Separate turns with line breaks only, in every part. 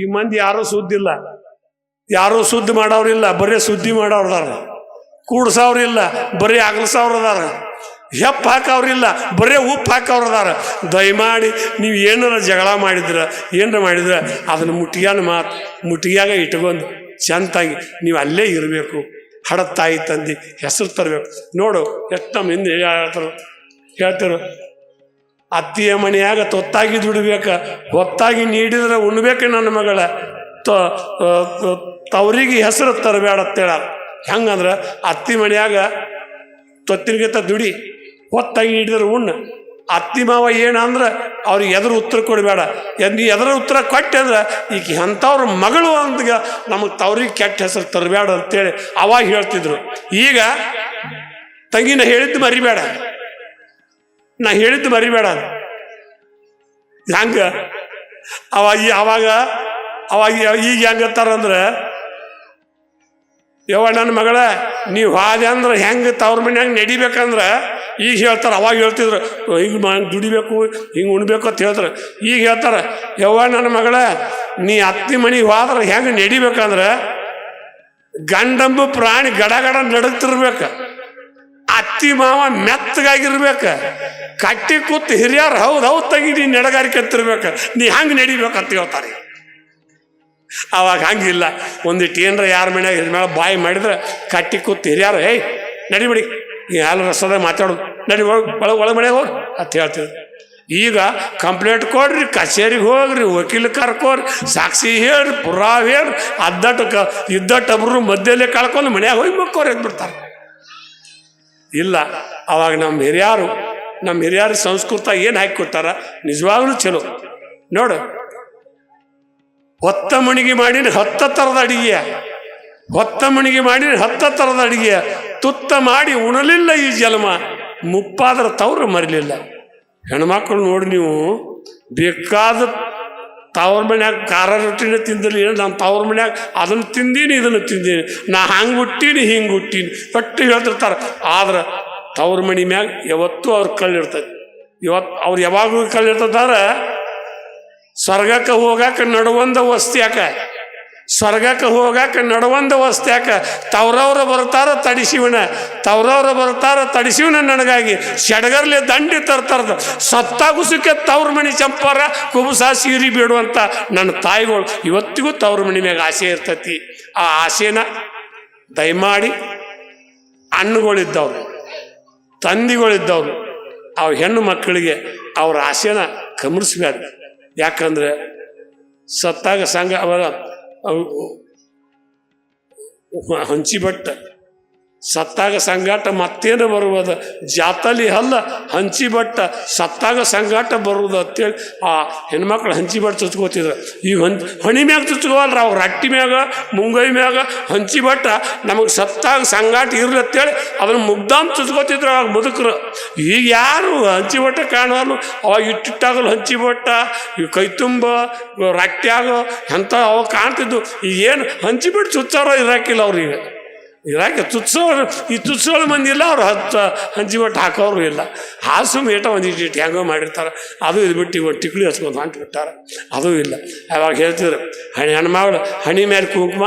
ಈ ಮಂದಿ ಯಾರೂ ಸುದ್ದಿಲ್ಲ. ಯಾರೂ ಸುದ್ದಿ ಮಾಡೋರಿಲ್ಲ, ಬರೀ ಸುದ್ದಿ ಮಾಡೋರ್ದಾರ. ಕೂಡ್ಸವ್ರಿಲ್ಲ ಬರೀ ಅಗಲ್ಸವ್ರು ಅದಾರ ಹೆಪ್ಪ ಹಾಕವ್ರಿಲ್ಲ, ಬರೀ ಉಪ್ಪು ಹಾಕೋರು ಅದಾರ ದಯಮಾಡಿ ನೀವು ಏನಾರ ಜಗಳ ಮಾಡಿದ್ರ, ಏನಾರ ಮಾಡಿದ್ರೆ, ಅದನ್ನ ಮುಟ್ಟಿಗೆನ ಮಾತು ಮುಟ್ಟಿಗೆಯಾಗ ಇಟ್ಕೊಂಡು ಚಂತಾಗಿ ನೀವು ಅಲ್ಲೇ ಇರಬೇಕು. ಹಡ ತಾಯಿ ತಂದಿ, ಹೆಸರು ತರಬೇಕು. ನೋಡು, ಎಷ್ಟು ನಮ್ಮ ಹಿಂದೆ ಹೇಳ್ತಾರೆ ಹೇಳ್ತಾರೆ ಅತ್ತಿಯ ಮನೆಯಾಗ ತೊತ್ತಾಗಿ ದುಡಿಬೇಕ ಹೊತ್ತಾಗಿ ನೀಡಿದ್ರೆ ಉಣ್ಬೇಕು ನನ್ನ ಮಗಳ. ತವರಿಗೆ ಹೆಸರು ತರಬೇಡ ಅಂತೇಳ ಹೆಂಗಂದ್ರೆ ಅತ್ತಿ ಮನೆಯಾಗ ತೊತ್ತಿನಗಿಂತ ದುಡಿ, ಹೊತ್ತಾಗಿ ನೀಡಿದ್ರೆ ಉಣ್ಣು ಅತ್ತಿ ಮಾವ ಏನಂದ್ರೆ ಅವ್ರಿಗೆ ಎದುರು ಉತ್ತರ ಕೊಡಬೇಡ. ನೀ ಎದುರು ಉತ್ತರ ಕೊಟ್ಟೆ ಅಂದ್ರೆ ಈಗ ಎಂಥವ್ರ ಮಗಳು ಅಂತ ನಮಗೆ ತವ್ರಿಗೆ ಕೆಟ್ಟ ಹೆಸರು ತರಬೇಡ ಅಂತೇಳಿ ಅವಾಗ ಹೇಳ್ತಿದ್ರು. ಈಗ ತಂಗಿನ ಹೇಳಿದ್ದು ಮರಿಬೇಡ. ನಾ ಹೇಳಿದ್ದು ಮರಿಬೇಡ ಹ್ಯಾಂಗ ಅವಾಗ ಅವಾಗ ಅವಾಗ ಈಗ ಹೆಂಗತ್ತಾರಂದ್ರೆ ಯವ್ವ ನನ್ನ ಮಗಳ, ನೀವು ಹಾದೆ ಅಂದ್ರೆ ಹೆಂಗೆ ತವ್ರ ಮನ್ಯಾಗ ನಡಿಬೇಕಂದ್ರೆ ಈಗ ಹೇಳ್ತಾರೆ. ಅವಾಗ ಹೇಳ್ತಿದ್ರು ಹಿಂಗೆ ದುಡಿಬೇಕು, ಹಿಂಗೆ ಉಣ್ಬೇಕು ಅಂತ ಹೇಳ್ತಾರೆ. ಈಗ ಹೇಳ್ತಾರೆ, ಯವ್ವ ನನ್ನ ಮಗಳ, ನೀ ಅತ್ತಿ ಮನೆಗೆ ಹೋದ್ರೆ ಹೆಂಗೆ ನಡಿಬೇಕಂದ್ರೆ ಗಂಡಂಬು ಪ್ರಾಣಿ ಗಡ ಗಡ ಅತ್ತಿ ಮಾವ ಮೆತ್ತಗಾಗಿರ್ಬೇಕ. ಕಟ್ಟಿ ಕೂತ್ ಹಿರಿಯರು, ಹೌದು ಹೌದು, ತೆಗಿ ನೆಡಗಾರಿಕೆ ಅಂತಿರ್ಬೇಕು ನೀ ಹಂಗೆ ನಡಿಬೇಕಂತ ಹೇಳ್ತಾರೆ ಅವಾಗ ಹಂಗಿಲ್ಲ. ಒಂದಿಟ್ಟು ಏನರ ಯಾರ ಮನ್ಯಾಗ ಮೇಲೆ ಬಾಯಿ ಮಾಡಿದ್ರೆ ಕಟ್ಟಿ ಕೂತ್ ಹಿರಿಯರು, ಏಯ್, ನಡಿಬಿಡಿ. ಬಿಡಿ ಎಲ್ಲ ರಸದ ಮಾತಾಡೋದು ನಡಿ, ಒಳಗೆ ಒಳಗೆ ಒಳಗೆ ಮನೆಗೆ ಹೋಗಿ. ಅಂತ ಹೇಳ್ತಿದ್ರು. ಈಗ ಕಂಪ್ಲೇಂಟ್ ಕೊಡ್ರಿ, ಕಚೇರಿಗೆ ಹೋಗ್ರಿ, ವಕೀಲ ಕರ್ಕೋರಿ, ಸಾಕ್ಷಿ ಹೇಳ್ರಿ, ಪುರಾವ್ ಹೇಳ್ರಿ. ಅದ್ದಟ್ಟು ಕ ಇದ್ದಟ್ಟು ಒಬ್ರು ಮಧ್ಯಲ್ಲೇ ಕಳ್ಕೊಂಡು ಮನ್ಯಾಗ ಹೋಗಿ ಮಕ್ಕೋರಿ ಬಿಡ್ತಾರೆ ಇಲ್ಲ. ಅವಾಗ ನಮ್ಮ ಹಿರಿಯರು ನಮ್ಮ ಹಿರಿಯರ ಸಂಸ್ಕೃತ ಏನು ಹಾಕಿ ಕೊಟ್ಟಾರ ನಿಜವಾಗ್ಲೂ ಚಲೋ. ನೋಡು. ಹೊತ್ತ ಮಣಿಗೆ ಮಾಡಿನ ಹತ್ತ ಥರದ ಅಡಿಗೆಯ. ಹೊತ್ತ ಮಣಿಗೆ ಮಾಡಿನ ಹತ್ತ ಥರದ ಅಡಿಗೆಯ. ತುತ್ತ ಮಾಡಿ ಉಣಲಿಲ್ಲ ಈ ಜನ್ಮ. ಮುಪ್ಪಾದ್ರ ತವ್ರು ಮರಿಲಿಲ್ಲ. ಹೆಣ್ಮಕ್ಳು ನೋಡಿ ನೀವು, ಬೇಕಾದ ತವ್ರ ಮನ್ಯಾಗ ಖಾರ ರೊಟ್ಟಿನ ತಿಂದಿಲ್ಲ ಏನು ನಾನು ತವ್ರ ಮನ್ಯಾಗ ಅದನ್ನು ತಿಂದೀನಿ, ಇದನ್ನು ತಿಂದೀನಿ. ನಾ ಹಂಗೆ ಹುಟ್ಟೀನಿ, ಹಿಂಗೆ ಹುಟ್ಟೀನಿ. ಪಟ್ಟು ಹೇಳ್ತಿರ್ತಾರೆ. ಆದ್ರೆ ತವ್ರ ಮನೆ ಮ್ಯಾಗ ಯಾವತ್ತೂ ಅವ್ರ ಕಳ್ಳಿರ್ತದೆ ಇವತ್ತು ಅವ್ರು ಯಾವಾಗಲೂ ಕಳ್ಳಿರ್ತದಾರ ಸ್ವರ್ಗಕ್ಕೆ ಹೋಗಾಕ ನಡುವಂದ ವಸ್ತಿ ಯಾಕ? ಸ್ವರ್ಗಕ್ಕೆ ಹೋಗಾಕ ನಡುವಂದು ವಸ್ತ್ಯಾಕ ಯಾಕ? ತವ್ರವ್ರ ಬರ್ತಾರ ತಡಿಸಿವನ. ತವ್ರವ್ರ ಬರ್ತಾರ ತಡಿಸಿವನ ನನಗಾಗಿ. ಷಡ್ಗರ್ಲಿ ದಂಡಿ ತರ್ತಾರದ. ಸತ್ತಾಗುಸಕ್ಕೆ ತವ್ರ ಮನೆ ಚಂಪಾರ, ಕುಬುಸ ಸೀರಿ ಬಿಡುವಂಥ ನನ್ನ ತಾಯಿಗಳು. ಇವತ್ತಿಗೂ ತವ್ರ ಮನೆ ಮ್ಯಾಗ ಆಸೆ ಇರ್ತತಿ. ಆ ಆಸೆನ ದಯಮಾಡಿ ಹಣ್ಣುಗಳಿದ್ದವ್ರು ತಂದಿಗಳಿದ್ದವ್ರು, ಅವ್ ಹೆಣ್ಣು ಮಕ್ಕಳಿಗೆ ಅವ್ರ ಆಸೆನ ಕಮರ್ಸ್ಬೇಡ ಯಾಕಂದ್ರೆ ಸತ್ತಾಗ ಸಂಘ ಅವರ ಅವ್- ಹಂಚಿ ಬಟ್ಟ ಸತ್ತಾಗ ಸಂಗಾಟ ಮತ್ತೇನು ಬರುವುದು? ಜಾತಲಿ ಅಲ್ಲ, ಹಂಚಿ ಬಟ್ಟ. ಸತ್ತಾಗ ಸಂಗಾಟ ಬರುವುದು ಅಂತೇಳಿ ಆ ಹೆಣ್ಮಕ್ಳು ಹಂಚಿ ಬಟ್ಟ ಚುಚ್ಕೋತಿದ್ರು ಈ ಹಂ ಹಣಿ ಮ್ಯಾಗ ಚುಚ್ಕೋವಲ್ರ ಅವ್ರು? ರಟ್ಟಿ ಮ್ಯಾಗ, ಮುಂಗೈ ಮ್ಯಾಗ ಹಂಚಿ ಬಟ್ಟ. ನಮಗೆ ಸತ್ತಾಗ ಸಂಗಾಟ ಇರ್ಲಿ ಅಂತೇಳಿ ಅದನ್ನು ಮುಗ್ದಾಮ್ ಚುಚ್ಕೋತಿದ್ರು ಅವಾಗ ಮುದುಕರು ಈಗ ಯಾರು ಹಂಚಿ ಬಟ್ಟ ಕಾಣವಲ್ಲ ಅವಾಗ ಇಟ್ಟಿಟ್ಟಾಗಲು ಹಂಚಿ ಬಟ್ಟ, ಈ ಕೈ ತುಂಬ ರಟ್ಟ್ಯಾಗ ಎಂಥ ಅವಾಗ ಕಾಣ್ತಿದ್ದು ಈಗ ಏನು ಹಂಚಿ ಬಿಟ್ಟು ಚುಚ್ಚಾರೋ ಇರಾಕಿಲ್ಲ ಅವ್ರಿಗೆ ಇರಾಕೆ ತುತ್ಸೋರು ಈ ತುತ್ಸೋಳು ಮಂದಿ ಇಲ್ಲ, ಅವ್ರು ಹತ್ತು, ಹಂಚಿ ಒಟ್ಟು ಹಾಕೋರು ಇಲ್ಲ. ಹಾಸು ಮೇಟ ಒಂದು ಇಟ್ಟು ಹೆಂಗೋ ಮಾಡಿರ್ತಾರೆ. ಅದು ಇದು ಬಿಟ್ಟು ಇವತ್ತು ಟಿಕ್ಳಿ ಹಚ್ಕೊಂಡು ಬಿಟ್ಟಾರೆ. ಅದು ಇಲ್ಲ. ಅವಾಗ ಹೇಳ್ತಿದ್ರು, ಹಣಿ ಹೆಣ್ಮಗಳು, ಹಣಿ ಮೇಲೆ ಕುಂಕುಮ,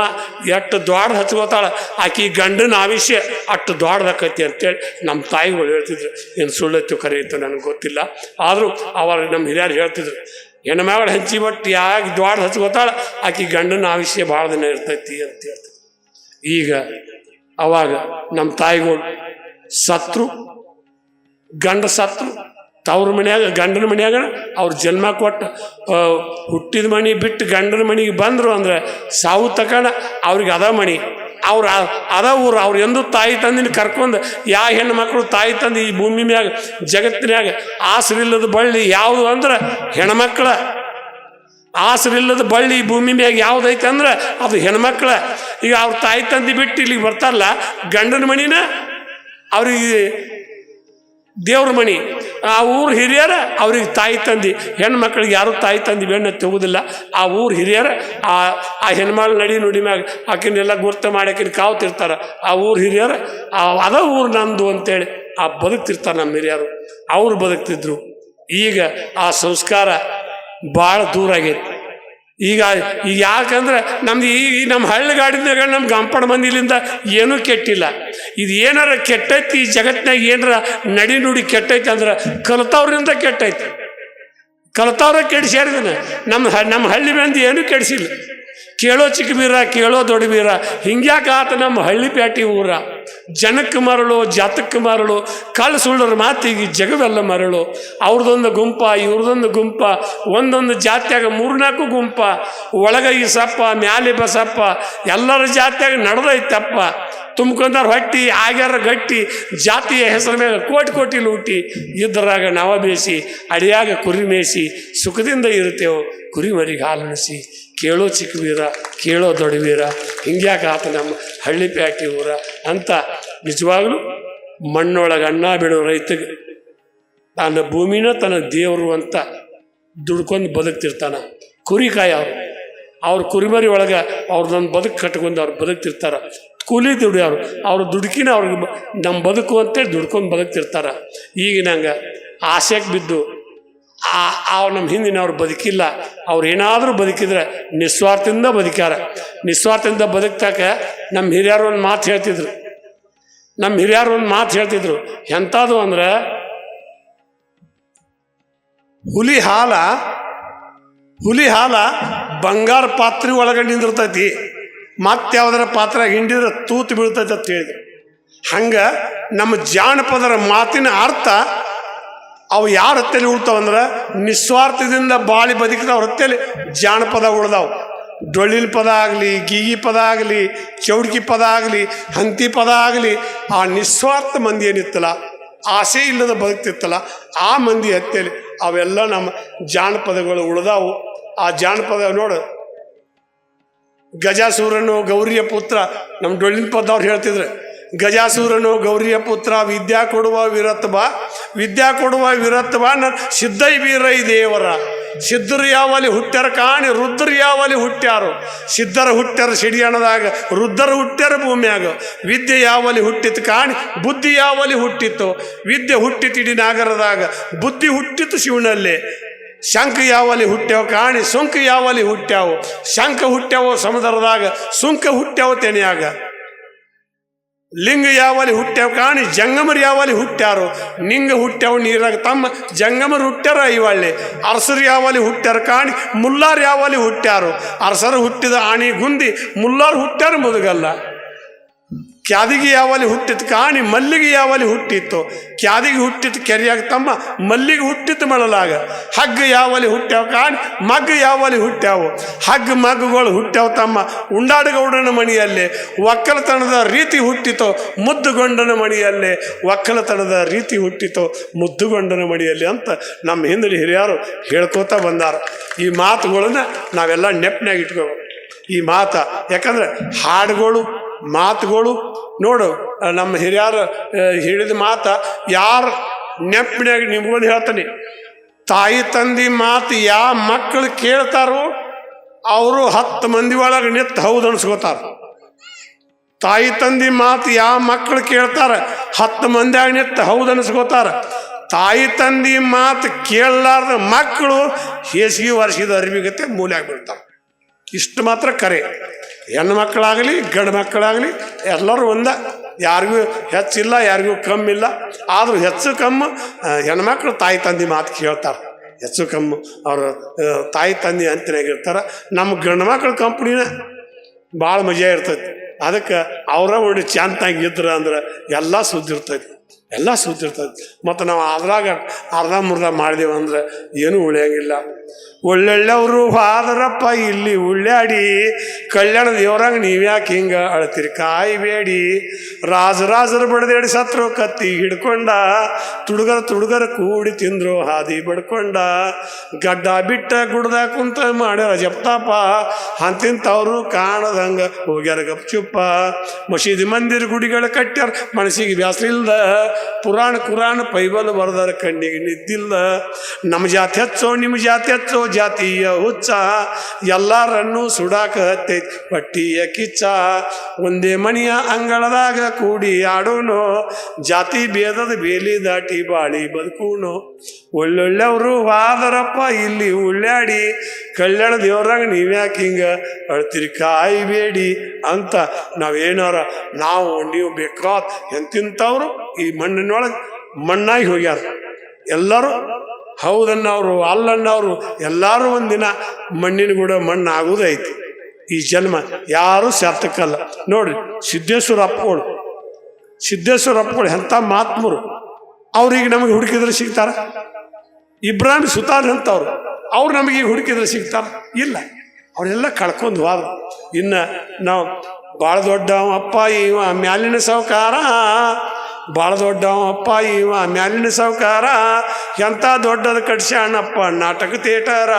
ಎಷ್ಟು ದೊಡ್ಡ ಹಚ್ಕೋತಾಳೆ. ಆಕಿ ಗಂಡನ ಆವಿಷ್ಯ, ಅಷ್ಟು ದೊಡ್ಡದಾಕೈತಿ ಅಂತೇಳಿ ನಮ್ಮ ತಾಯಿಗಳು ಹೇಳ್ತಿದ್ರು. ಏನು ಸುಳ್ಳತ್ತು ಕರೆಯಿತು ನನಗೆ ಗೊತ್ತಿಲ್ಲ. ಆದರೂ ಅವಾಗ ನಮ್ಮ ಹಿರಿಯರು ಹೇಳ್ತಿದ್ರು, ಹೆಣ್ಮಗಳು ಹಂಚಿ ಬಟ್ಟು ಯಾಕೆ ದೊಡ್ಡ ಹಚ್ಕೋತಾಳೆ? ಆಕೆ ಗಂಡನ ಆವಿಷ್ಯ ಭಾಳ ದಿನ ಇರ್ತೈತಿ ಅಂತ ಹೇಳ್ತಿದ್ರು. ಈಗ ಅವಾಗ ನಮ್ಮ ತಾಯಿಗಳು ಸತ್ರು, ಗಂಡ ಸತ್ರು, ತವ್ರ ಮನ್ಯಾಗ, ಗಂಡನ ಮನ್ಯಾಗ ಅವ್ರ ಜನ್ಮ ಕೊಟ್ಟು ಹುಟ್ಟಿದ ಮನೆ ಬಿಟ್ಟು ಗಂಡನ ಮನೆಗೆ ಬಂದರು ಅಂದ್ರೆ ಸಾವು ತಕಣ ಅವ್ರಿಗೆ ಅದ ಮಣಿ ಅವ್ರು ಅದ ಊರು, ಅವ್ರು ಎಂದು ತಾಯಿ ತಂದಿನ ಕರ್ಕೊಂಡು ಯಾವ ಹೆಣ್ಣು ಮಕ್ಕಳು ತಾಯಿ ತಂದು ಈ ಭೂಮಿ ಮ್ಯಾಗ, ಜಗತ್ತಿನ್ಯಾಗ ಆಸರಿಲ್ಲದ ಬಳ್ಳಿ ಯಾವುದು ಅಂದ್ರೆ ಹೆಣ್ಮಕ್ಳ. ಆಸರಿಲ್ಲದ ಬಳ್ಳಿ ಭೂಮಿ ಮ್ಯಾಗ ಯಾವ್ದೈತೆ ಅಂದ್ರೆ ಅದು ಹೆಣ್ಮಕ್ಳ. ಈಗ ಅವ್ರ ತಾಯಿ ತಂದೆ ಬಿಟ್ಟು ಇಲ್ಲಿಗೆ ಬರ್ತಾರಲ್ಲ, ಗಂಡನ ಮಣಿನ? ಅವ್ರಿಗೆ ದೇವ್ರ ಮಣಿ. ಆ ಊರು ಹಿರಿಯರ ಅವ್ರಿಗೆ ತಾಯಿ ತಂದಿ. ಹೆಣ್ಮಕ್ಳಿಗೆ ಯಾರು ತಾಯಿ ತಂದಿ ಬೆಣ್ಣೆ ತೆಗುದಿಲ್ಲ. ಆ ಊರು ಹಿರಿಯರ, ಆ ಆ ಹೆಣ್ಮಳ ನಡಿ ನುಡಿ ಮ್ಯಾಗ ಆಕಿನೆಲ್ಲ ಗುರ್ತ ಆಕಿನ ಕಾವ್ತಿರ್ತಾರ. ಆ ಊರು ಹಿರಿಯರ, ಆ, ಅದ ಊರು ನಂದು ಅಂತೇಳಿ ಆ ಬದುಕ್ತಿರ್ತಾರೆ ನಮ್ಮ ಹಿರಿಯರು. ಅವ್ರು ಬದುಕ್ತಿದ್ರು. ಈಗ ಆ ಸಂಸ್ಕಾರ ಭಾಳ ದೂರ ಆಗೈತಿ. ಈಗ ಈಗ ಯಾಕಂದ್ರೆ ನಮ್ದು ಈ ನಮ್ಮ ಹಳ್ಳಿ ಗಾಡಿನಾಗ ನಮ್ಮ ಗಂಪಣ ಮಂದಿಲಿಂದ ಏನೂ ಕೆಟ್ಟಿಲ್ಲ. ಇದು ಏನಾರ ಕೆಟ್ಟೈತಿ, ಈ ಜಗತ್ತಿನಾಗ ಏನಾರ ನಡಿ ನುಡಿ ಕೆಟ್ಟೈತಿ ಅಂದ್ರೆ ಕಲ್ತವ್ರಿಂದ ಕೆಟ್ಟೈತಿ. ಕಲ್ತವ್ರ ಕೆಡಿಸ್ಯಾರಿದನ ನಮ್ಮ ನಮ್ಮ ಹಳ್ಳಿ ಮಂದಿ ಏನೂ ಕೆಡಿಸಿಲ್ಲ. ಕೇಳೋ ಚಿಕ್ಕ ಬೀರ, ಕೇಳೋ ದೊಡ್ಡ ಬೀರ, ಹಿಂಗ್ಯಾಕೆ ಆತ ನಮ್ಮ ಹಳ್ಳಿ ಪ್ಯಾಟಿ ಊರ. ಜನಕ್ಕೆ ಮರಳು, ಜಾತಕ್ಕೆ ಮರಳು ಕಳ್ಳು ಸುಳ್ಳರ ಮಾತಿಗೆ ಜಗವೆಲ್ಲ ಮರಳು. ಅವ್ರದ್ದೊಂದು ಗುಂಪ, ಇವ್ರದೊಂದು ಗುಂಪ, ಒಂದೊಂದು ಜಾತ್ಯಾಗ ಮೂರ್ನಾಲ್ಕು ಗುಂಪ, ಒಳಗ ಈ ಸಪ್ಪ, ಮ್ಯಾಲೆ ಬಸಪ್ಪ ಎಲ್ಲರ ಜಾತ್ಯಾಗ ನಡೆದೈತಪ್ಪ. ತುಂಬ್ಕೊಂಡಾರ ಹೊಟ್ಟಿ, ಆಗ್ಯಾರ ಗಟ್ಟಿ, ಜಾತಿಯ ಹೆಸರು ಮೇಲೆ ಕೋಟಿ ಕೋಟಿ ಲೂಟಿ ಇದ್ರಾಗ ನಾವ ಬೇಸಿ ಅಡಿಯಾಗ ಕುರಿ ಮೇಯಿಸಿ, ಸುಖದಿಂದ ಇರ್ತೇವೆ ಕುರಿ ಮರಿಗೆ ಹಾಲುಣಿಸಿ ಕೇಳೋ ಚಿಕ್ಕವೀರ, ಕೇಳೋ ದೊಡ್ಡವೀರ, ಹಿಂಗ್ಯಾಕೆ ಆತ ನಮ್ಮ ಹಳ್ಳಿ ಪ್ಯಾಟಿ ಊರ ಅಂತ ನಿಜವಾಗ್ಲೂ ಮಣ್ಣೊಳಗೆ ಅನ್ನ ಬಿಡೋ ರೈತಗೆ ತನ್ನ ಭೂಮಿನ ತನ್ನ ದೇವರು ಅಂತ ದುಡ್ಕೊಂಡು ಬದುಕ್ತಿರ್ತಾನೆ. ಕುರಿ ಅವರು. ಅವ್ರ ಕುರಿಮರಿ ಒಳಗೆ ಅವ್ರದ್ದೊಂದು ಬದುಕು ಕಟ್ಕೊಂಡು ಅವ್ರು ಬದುಕ್ತಿರ್ತಾರೆ. ಕೂಲಿ ದುಡಿಯೋರು ಅವ್ರ. ದುಡುಕಿನ ಅವ್ರಿಗೆ ನಮ್ಮ ಬದುಕು ಅಂತೇಳಿ ದುಡ್ಕೊಂಡು ಬದುಕ್ತಿರ್ತಾರೆ. ಈಗ ನಂಗೆ ಆಸೆಗೆ ಬಿದ್ದು ಆ ಆ ನಮ್ಮ ಹಿಂದಿನವ್ರು ಬದುಕಿಲ್ಲ. ಅವ್ರು ಏನಾದರೂ ಬದುಕಿದ್ರೆ ನಿಸ್ವಾರ್ಥದಿಂದ ಬದುಕ್ಯಾರ. ನಿಸ್ವಾರ್ಥದಿಂದ ಬದುಕ್ತಾಕ ನಮ್ಮ ಹಿರಿಯರು ಒಂದು ಮಾತು ಹೇಳ್ತಿದ್ರು. ನಮ್ಮ ಹಿರಿಯರು ಒಂದು ಮಾತು ಹೇಳ್ತಿದ್ರು. ಎಂಥದ್ದು ಅಂದ್ರೆ, ಹುಲಿ ಹಾಲ ಹುಲಿ ಹಾಲ ಬಂಗಾರ ಪಾತ್ರೆ ಒಳಗೆ ನಿಂದಿರ್ತೈತಿ. ಮತ್ತೆ ಯಾವುದರ ಪಾತ್ರ ಹಿಂಡಿದ್ರೆ ತೂತು ಬೀಳ್ತೈತೆ ಅಂತ ಹೇಳಿದ್ರು. ಹಂಗೆ ನಮ್ಮ ಜಾನಪದರ ಮಾತಿನ ಅರ್ಥ ಅವು ಯಾರ ಹತ್ತಲಿ ಉಳ್ತಾವಂದ್ರೆ ನಿಸ್ವಾರ್ಥದಿಂದ ಬಾಳಿ ಬದುಕಿದವ್ರ ಹತ್ತಲಿ ಜಾನಪದ ಉಳ್ದಾವು. ಡೊಳ್ಳಿನ ಪದ ಆಗಲಿ, ಗೀಗಿ ಪದ ಆಗಲಿ, ಚೌಡ್ಕಿ ಪದ ಆಗಲಿ, ಹಂತಿ ಪದ ಆಗಲಿ, ಆ ನಿಸ್ವಾರ್ಥ ಮಂದಿ ಏನಿತ್ತಲ್ಲ, ಆಸೆ ಇಲ್ಲದ ಬದುಕ್ತಿತ್ತಲ್ಲ ಆ ಮಂದಿ ಹತ್ತಲ್ಲಿ ಅವೆಲ್ಲ ನಮ್ಮ ಜಾನಪದಗಳು ಉಳಿದಾವು. ಆ ಜಾನಪದ ನೋಡು, ಗಜಾಸೂರನು ಗೌರಿಯ ಪುತ್ರ ನಮ್ಮ ಡೊಳ್ಳಿನ ಪದವ್ರು ಹೇಳ್ತಿದ್ರು. ಗಜಾಸೂರನು ಗೌರಿಯ ಪುತ್ರ, ವಿದ್ಯಾ ಕೊಡುವ ವಿರತ್ವ ವಿದ್ಯಾ ಕೊಡುವ ವಿರತ್ವ ನ ಸಿದ್ಧೈ ವೀರೈ ದೇವರ. ಸಿದ್ಧರು ಯಾವಲ್ಲಿ ಹುಟ್ಟ್ಯಾರ ಕಾಣಿ ರುದ್ರ ಯಾವಲ್ಲಿ ಹುಟ್ಟ್ಯಾರು? ಸಿದ್ಧರ ಹುಟ್ಟ್ಯಾರ ಸಿಡಿಯಣದಾಗ ರುದ್ರ ಹುಟ್ಟ್ಯಾರ ಭೂಮಿಯಾಗ. ವಿದ್ಯೆ ಯಾವಲ್ಲಿ ಹುಟ್ಟಿತ್ತು ಕಾಣಿ, ಬುದ್ಧಿ ಯಾವಲ್ಲಿ ಹುಟ್ಟಿತ್ತು? ವಿದ್ಯೆ ಹುಟ್ಟಿತ್ತು ಇಡೀ ನಾಗರದಾಗ, ಬುದ್ಧಿ ಹುಟ್ಟಿತ್ತು ಶಿವನಲ್ಲಿ. ಶಂಖ ಯಾವಲ್ಲಿ ಹುಟ್ಟ್ಯಾವ ಕಾಣಿ, ಸುಂಕ ಯಾವಲ್ಲಿ ಹುಟ್ಟ್ಯಾವು? ಶಂಖ ಹುಟ್ಟ್ಯಾವ ಸಮುದ್ರದಾಗ, ಸುಂಕ ಹುಟ್ಟ್ಯಾವ ತೆನೆಯಾಗ. ಲಿಂಗ ಯಾವಲ್ಲಿ ಹುಟ್ಟ್ಯಾವ ಕಾಣಿ ಜಂಗಮರು ಯಾವಲ್ಲಿ ಹುಟ್ಟ್ಯಾರು, ನಿಂಗ ಹುಟ್ಟ್ಯಾವ ನೀರಾಗ ತಮ್ಮ ಜಂಗಮರು ಹುಟ್ಟ್ಯಾರ ಇವಳ್ಳಿ ಅರಸರು ಯಾವಲ್ಲಿ ಹುಟ್ಟ್ಯಾರ ಕಾಣಿ ಮುಲ್ಲಾರು ಯಾವಲ್ಲಿ ಹುಟ್ಟ್ಯಾರು. ಅರಸರು ಹುಟ್ಟಿದ ಆಣಿ ಗುಂದಿ ಮುಲ್ಲಾರು ಹುಟ್ಟ್ಯಾರ ಮುದುಗಲ್ಲ. ಕ್ಯಾದಿಗೆ ಯಾವಲ್ಲಿ ಹುಟ್ಟಿತ್ತು ಕಾಣಿ ಮಲ್ಲಿಗೆ ಯಾವಲ್ಲಿ ಹುಟ್ಟಿತ್ತು, ಕ್ಯಾದಿಗೆ ಹುಟ್ಟಿತ್ತು ಕೆರೆಯಾಗ ತಮ್ಮ ಮಲ್ಲಿಗೆ ಹುಟ್ಟಿತ್ತು ಮಳಲಾಗ. ಹಗ್ಗ ಯಾವಲ್ಲಿ ಹುಟ್ಟ್ಯಾವ ಕಾಣಿ ಮಗ್ಗ ಯಾವಲ್ಲಿ ಹುಟ್ಟ್ಯಾವು. ಹಗ್ಗ ಮಗ್ಗಗಳು ಹುಟ್ಟ್ಯಾವ ತಮ್ಮ ಉಂಡಾಡಗೌಡನ ಮಣಿಯಲ್ಲಿ. ಒಕ್ಕಲತನದ ರೀತಿ ಹುಟ್ಟಿತೋ ಮುದ್ದುಗೊಂಡನ ಮಣಿಯಲ್ಲಿ. ಒಕ್ಕಲತನದ ರೀತಿ ಹುಟ್ಟಿತೋ ಮುದ್ದುಗೊಂಡನ ಮಣಿಯಲ್ಲಿ ಅಂತ ನಮ್ಮ ಹಿಂದಿನ ಹಿರಿಯರು ಹೇಳ್ಕೋತಾ ಬಂದಾರ. ಈ ಮಾತುಗಳನ್ನ ನಾವೆಲ್ಲ ನೆಪ್ನಾಗ ಇಟ್ಕೋಬೇಕು. ಈ ಮಾತ ಯಾಕಂದ್ರೆ ಹಾಡುಗಳು ಮಾತುಗಳು ನೋಡು ನಮ್ಮ ಹಿರಿಯರು ಹೇಳಿದ ಮಾತು ಯಾರು ನೆಪ್ಪಿನಾಗ ನಿಮ್ಗೊಂದು ಹೇಳ್ತಾನೆ. ತಾಯಿ ತಂದಿ ಮಾತು ಯಾವ ಮಕ್ಕಳು ಕೇಳ್ತಾರೋ ಅವರು ಹತ್ತು ಮಂದಿ ಒಳಗೆ ನಿತ್ತು ಹೌದು ಅನ್ಸ್ಕೋತಾರ. ತಾಯಿ ತಂದಿ ಮಾತು ಯಾವ ಮಕ್ಕಳು ಕೇಳ್ತಾರ ಹತ್ತು ಮಂದಿಯಾಗ ನಿತ್ತು ಹೌದು ಅನ್ಸ್ಕೋತಾರ. ತಾಯಿ ತಂದಿ ಮಾತು ಕೇಳಲಾರ್ದ ಮಕ್ಕಳು ಹೇಸಿಗೆ ವರ್ಷದ ಅರಿವಿಗತ್ತೆ ಮೂಲೆ ಆಗಿಬಿಡ್ತಾರೆ ಇಷ್ಟು ಮಾತ್ರ ಕರೆ. ಹೆಣ್ಣು ಮಕ್ಕಳಾಗಲಿ, ಗಂಡು ಮಕ್ಕಳಾಗಲಿ, ಎಲ್ಲರೂ ಒಂದ. ಯಾರಿಗೂ ಹೆಚ್ಚಿಲ್ಲ, ಯಾರಿಗೂ ಕಮ್ಮಿಲ್ಲ. ಆದರೂ ಹೆಚ್ಚು ಕಮ್ಮು ಹೆಣ್ಮಕ್ಳು ತಾಯಿ ತಂದೆ ಮಾತು ಕೇಳ್ತಾರೆ. ಹೆಚ್ಚು ಕಮ್ಮು ಅವರು ತಾಯಿ ತಂದೆ ಅಂತಿನಾಗಿರ್ತಾರೆ ನಮ್ಮ ಗಂಡು ಮಕ್ಕಳ ಕಂಪ್ನಿನ ಭಾಳ ಮಜಾ ಇರ್ತೈತಿ. ಅದಕ್ಕೆ ಅವರ ಒಳ್ಳೆ ಇದ್ರೆ ಅಂದ್ರೆ ಎಲ್ಲ ಸುದ್ದಿ ಇರ್ತೈತಿ. ಎಲ್ಲ ಸೂತಿರ್ತದೆ ಮತ್ತು ನಾವು ಅದ್ರಾಗ ಅರ್ಧ ಮುರ್ಧ ಮಾಡಿದೆವು ಅಂದ್ರೆ ಏನೂ ಉಳಿಯಂಗಿಲ್ಲ. ಒಳ್ಳೊಳ್ಳೆಯವರು ಹಾದರಪ್ಪ, ಇಲ್ಲಿ ಉಳ್ಳಾಡಿ, ಕಲ್ಯಾಣ ದೇವರಂಗೆ ನೀವ್ಯಾಕೆ ಹಿಂಗೆ ಅಳ್ತೀರಿ? ರಾಜ ರಾಜರು ಬಡದೇಡಿ ಸತ್ರು ಕತ್ತಿ ಹಿಡ್ಕೊಂಡ, ತುಡುಗರ ತುಡುಗರ ಕೂಡಿ ತಿಂದ್ರು ಹಾದಿ ಬಡ್ಕೊಂಡ. ಗಡ್ಡ ಬಿಟ್ಟ ಗುಡ್ದ ಕುಂತ ಮಾಡ್ಯಾರ ಜಪ್ತಾಪ. ಅಂತಿಂತವ್ರು ಕಾಣದಂಗ ಹೋಗ್ಯಾರ ಗಪ್ಚುಪ್ಪ. ಮಸೀದಿ ಮಂದಿರ ಗುಡಿಗಳು ಕಟ್ಟ್ಯಾರ ಮನಸ್ಸಿಗೆ ಬ್ಯಾಸ್ರ ಇಲ್ದ ಪುರಾಣ ಕುರಾಣ ಪೈಬಲ್ ಬರ್ದಾರ ಕಣ್ಣಿಗೆ ನಿದ್ದಿಲ್ಲ. ನಮ್ಮ ಜಾತಿ ಹಚ್ಚೋ ನಿಮ್ಮ ಜಾತಿ ಹಚ್ಚೋ, ಜಾತಿಯ ಹುಚ್ಚ. ಎಲ್ಲಾರನ್ನು ಸುಡಾಕ ಹತ್ತೈತಿ ಪಟ್ಟಿಯ ಕಿಚ್ಚ. ಒಂದೇ ಮಣಿಯ ಅಂಗಳದಾಗ ಕೂಡಿ ಆಡೋನು. ಜಾತಿ ಭೇದದ ಬೇಲಿ ದಾಟಿ ಬಾಳಿ ಬದುಕೋಣು ಒಳ್ಳೊಳ್ಳೆವರು ವಾದರಪ್ಪ ಇಲ್ಲಿ ಉಳ್ಳಾಡಿ. ಕಲ್ಯಾಣ ದೇವ್ರಾಗ ನೀವ್ಯಾಕೆ ಹಿಂಗ ಅಳ್ತೀರಿ ಕಾಯಿಬೇಡಿ ಅಂತ ನಾವೇನಾರ, ನಾವು, ನೀವು ಬೇಕಾದ ಎಂತಿಂಥವ್ರು ಈ ಮಣ್ಣಿನೊಳಗೆ ಮಣ್ಣಾಗಿ ಹೋಗ್ಯಾರ. ಎಲ್ಲರೂ ಹೌದನ್ನವರು ಅಲ್ಲಣ್ಣವರು ಎಲ್ಲರೂ ಒಂದಿನ ಮಣ್ಣಿನ ಕೂಡ ಮಣ್ಣು ಆಗುವುದೈತಿ ಈ ಜನ್ಮ ಯಾರೂ ಸಾರ್ಥಕಲ್ಲ. ನೋಡ್ರಿ, ಸಿದ್ದೇಶ್ವರ ಅಪ್ಪಗಳು. ಸಿದ್ದೇಶ್ವರ ಅಪ್ಪಗಳು ಎಂಥ ಮಾತ್ಮರು ಅವ್ರಿಗೆ ನಮಗೆ ಹುಡುಕಿದ್ರೆ ಸಿಗ್ತಾರ? ಇಬ್ರಾಹಿಂ ಸುತಾನ್ ಅಂತವ್ರು ಅವ್ರು ನಮಗೆ ಹುಡುಕಿದ್ರೆ ಸಿಗ್ತಾರ? ಇಲ್ಲ. ಅವರೆಲ್ಲ ಕಳ್ಕೊಂಡು ಹೋದ ಇನ್ನು ನಾವು ಭಾಳ ದೊಡ್ಡ ಅಪ್ಪ, ಇವ ಮ್ಯಾಲಿನ ಸಾವುಕಾರ. ಭಾಳ ದೊಡ್ಡವಪ್ಪ, ಇವ ಮ್ಯಾಲಿನ ಸಾವುಕಾರ ಎಂಥ ದೊಡ್ಡದು ಕಟ್ಸ್ಯಾಣಪ್ಪ ನಾಟಕ ಥಿಯೇಟರ.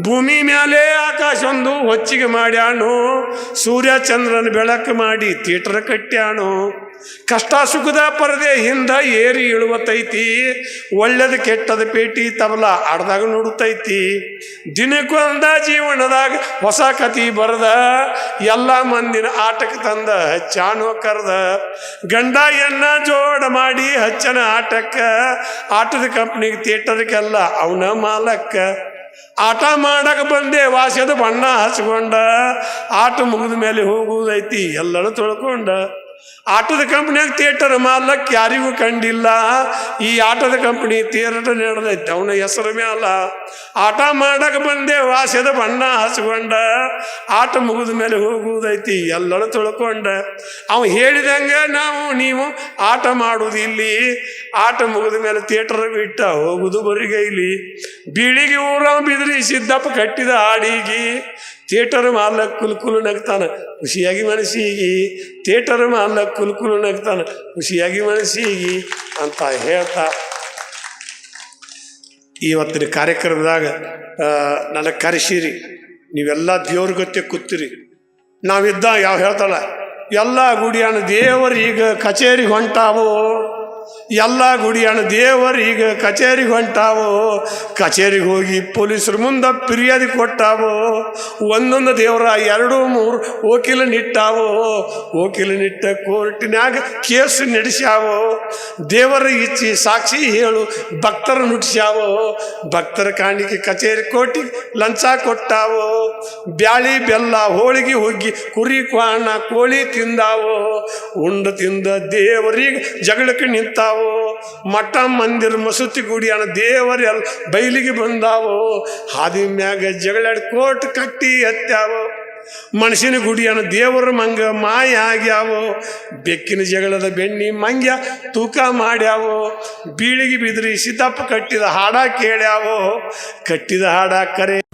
ಭೂಮಿ ಮ್ಯಾಲೆ ಆಕಾಶ ಒಂದು ಹೊಚ್ಚಿಗೆ ಮಾಡ್ಯಾಣು ಸೂರ್ಯ ಚಂದ್ರನ ಬೆಳಕು ಮಾಡಿ ಥಿಯೇಟರ್ ಕಟ್ಟ್ಯಾನು. ಕಷ್ಟ ಸುಖದ ಪರದೆ ಹಿಂದ ಏರಿ ಇಳುವತೈತಿ ಒಳ್ಳೇದ ಕೆಟ್ಟದ ಪೇಟಿ ತಬಲ ಆಡ್ದಾಗ ನೋಡುತ್ತೈತಿ. ದಿನಕ್ಕೊಂದ ಜೀವನದಾಗ ಹೊಸ ಕತಿ ಬರದ. ಎಲ್ಲ ಮಂದಿನ ಆಟಕ್ಕೆ ತಂದ ಹಚ್ಚಾನೋ ಕರೆದ. ಗಂಡ ಎನ್ನ ಜೋಡ ಮಾಡಿ ಹಚ್ಚನ ಆಟಕ್ಕ ಆಟದ ಕಂಪ್ನಿಗೆ ತೇಟದಕ್ಕೆಲ್ಲ ಅವನ ಮಾಲಕ್ಕ. ಆಟ ಮಾಡಕ್ಕೆ ಬಂದೆ ವಾಸ್ಯದ ಬಣ್ಣ ಹಚ್ಕೊಂಡ. ಆಟ ಮುಗಿದ ಮೇಲೆ ಹೋಗುವುದೈತಿ ಎಲ್ಲರೂ ತೊಳ್ಕೊಂಡ. ಆಟದ ಕಂಪ್ನಿಯಾಗ ಥಿಯೇಟರ್ ಮಾಲಕ್ ಯಾರಿಗೂ ಕಂಡಿಲ್ಲ. ಈ ಆಟದ ಕಂಪ್ನಿ ಥಿಯೇಟರ್ ನಡೆದೈತೆ, ಅವನ ಹೆಸರು ಮ್ಯಾಲ. ಆಟ ಮಾಡಕ ಬಂದೆ, ವಾಸ್ಯದ ಬಣ್ಣ ಹಚ್ಕೊಂಡ. ಆಟ ಮುಗಿದ ಮೇಲೆ ಹೋಗುವುದೈತಿ ಎಲ್ಲರೂ ತಿಳ್ಕೊಂಡ. ಅವ ಹೇಳಿದಂಗೆ ನಾವು, ನೀವು ಆಟ ಮಾಡುವುದು ಇಲ್ಲಿ ಆಟ ಮುಗಿದ ಮೇಲೆ ಥಿಯೇಟರ್ ಬಿಟ್ಟ ಹೋಗುದು ಬರಿಗೈಲಿ. ಬೀಳಿಗೆ ಊರ ಬಿದ್ರಿ, ಸಿದ್ದಪ್ಪ ಕಟ್ಟಿದ ಹಾಡಿಗಿ. ಥಿಯೇಟರ್ ಮಾಲ್ನ ಕುಲ್ಕುಲು ನಗ್ತಾನ. ಖುಷಿಯಾಗಿ ಮನಸ್ಸಿಗಿ, ಥಿಯೇಟರ್ ಮಾಲ್ನ ಕುಲ್ಕುಲು ನಗ್ತಾನ. ಖುಷಿಯಾಗಿ ಮನಸ್ಸಿಗಿ ಅಂತ ಹೇಳ್ತಾ. ಇವತ್ತಿನ ಕಾರ್ಯಕ್ರಮದಾಗ ನನಗೆ ಕರೆಸಿರಿ. ನೀವೆಲ್ಲ ದೇವ್ರ ಗತ್ತೆ ಕೂತಿರಿ. ನಾವಿದ್ದ ಯಾವ ಹೇಳ್ತಾಳ? ಎಲ್ಲ ಗುಡಿಯಾಣ ದೇವರೀಗ ಕಚೇರಿಗೆ ಹೊಂಟಾವು? ಎಲ್ಲ ಗುಡಿಯಾಣ ದೇವರೀಗ ಕಚೇರಿಗೆ ಹೊಂಟಾವು, ಕಚೇರಿಗೆ ಹೋಗಿ ಪೊಲೀಸರ ಮುಂದೆ ಫಿರ್ಯಾದಿ ಕೊಟ್ಟಾವು, ಒಂದೊಂದು ದೇವರ ಎರಡು ಮೂರು ವಕೀಲ ವಕೀಲನಿಟ್ಟ ವಕೀಲ ನಿಟ್ಟ ಕೋರ್ಟಿನ್ಯಾಗ ಕೇಸ್ ನಡೆಸ್ಯಾವು, ದೇವರ ಇಚ್ಛೆ ಸಾಕ್ಷಿ ಹೇಳು, ಭಕ್ತರ ನುಡಿಸ್ಯಾವು, ಭಕ್ತರ ಕಾಣಿಕೆ ಕಚೇರಿ ಕೋಟಿ ಲಂಚ ಕೊಟ್ಟಾವು, ಬ್ಯಾಳಿ ಬೆಲ್ಲ ಹೋಳಿಗೆ ಹೋಗಿ ಕುರಿ ಕ್ವಾಣ ಕೋಳಿ ತಿಂದಾವು, ಉಂಡು ತಿಂದ ದೇವರಿಗೆ ಜಗಳಕ್ಕೆ ನಿಂತಾವು ಮಠ ಮಂದಿರ ಮಸೂತಿ ಗುಡಿ ದೇವರು ದೇವರೆಲ್ಲ ಬೈಲಿಗೆ ಬಂದಾವು? ಹಾದಿ ಮ್ಯಾಗ ಜಗಳಾಡಿ ಕೋಟ್ ಕಟ್ಟಿ ಎತ್ತ್ಯಾವು ಮನುಷ್ಯನ ಗುಡಿಯನ ದೇವರ ಮಂಗ ಮಾಯ ಆಗ್ಯಾವು? ಬೆಕ್ಕಿನ ಜಗಳದ ಬೆಣ್ಣಿ ಮಂಗ್ಯ ತೂಕ ಮಾಡ್ಯಾವು? ಬೀಳಿಗೆ ಬಿದ್ರಿ ಸಿದ್ದಪ್ಪ ಕಟ್ಟಿದ ಹಾಡ ಕೇಳ್ಯಾವು? ಕಟ್ಟಿದ ಹಾಡ ಕರೆ